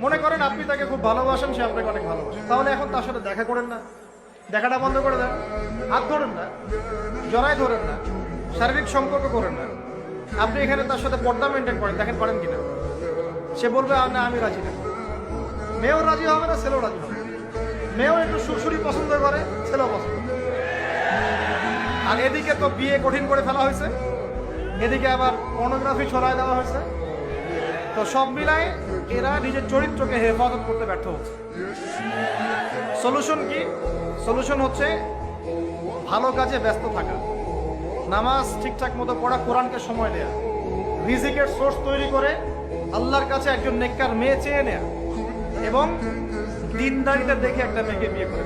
ভালোবাসেন সে আপনাকে অনেক ভালোবাসে। তাহলে এখন তার সাথে দেখা করেন না। দেখাটা বন্ধ করে দেন। হাত ধরেন না জড়াই ধরেন না শারীরিক সম্পর্ক করেন না। আপনি এখানে তার সাথে পর্দা মেনটেন করেন দেখেন পারেন কিনা। সে বলবে "আ, না আমি রাজি না। মেয়েও রাজি হবে না ছেলেও রাজি হবে মেয়েও একটু সুরসুরি পছন্দ করে ছেলেও পছন্দ আর এদিকে তো বিয়ে কঠিন করে ফেলা হয়েছে। এদিকে আবার পর্নোগ্রাফি ছড়ায় দেওয়া হয়েছে। তো সব মিলায় এরা নিজের চরিত্রকে হেফাজত করতে ব্যর্থ হচ্ছে। সলিউশন কি? সলিউশন হচ্ছে ভালো কাজে ব্যস্ত থাকা। নামাজ ঠিকঠাক মতো পড়া, কোরআনকে সময় দেয়া। রিজিকের সোর্স তৈরি করে আল্লাহর কাছে একজন নেককার মেয়ে চেয়ে নেয়া। এবং দিনদারিতা দেখে একটা মেয়েকে বিয়ে করে।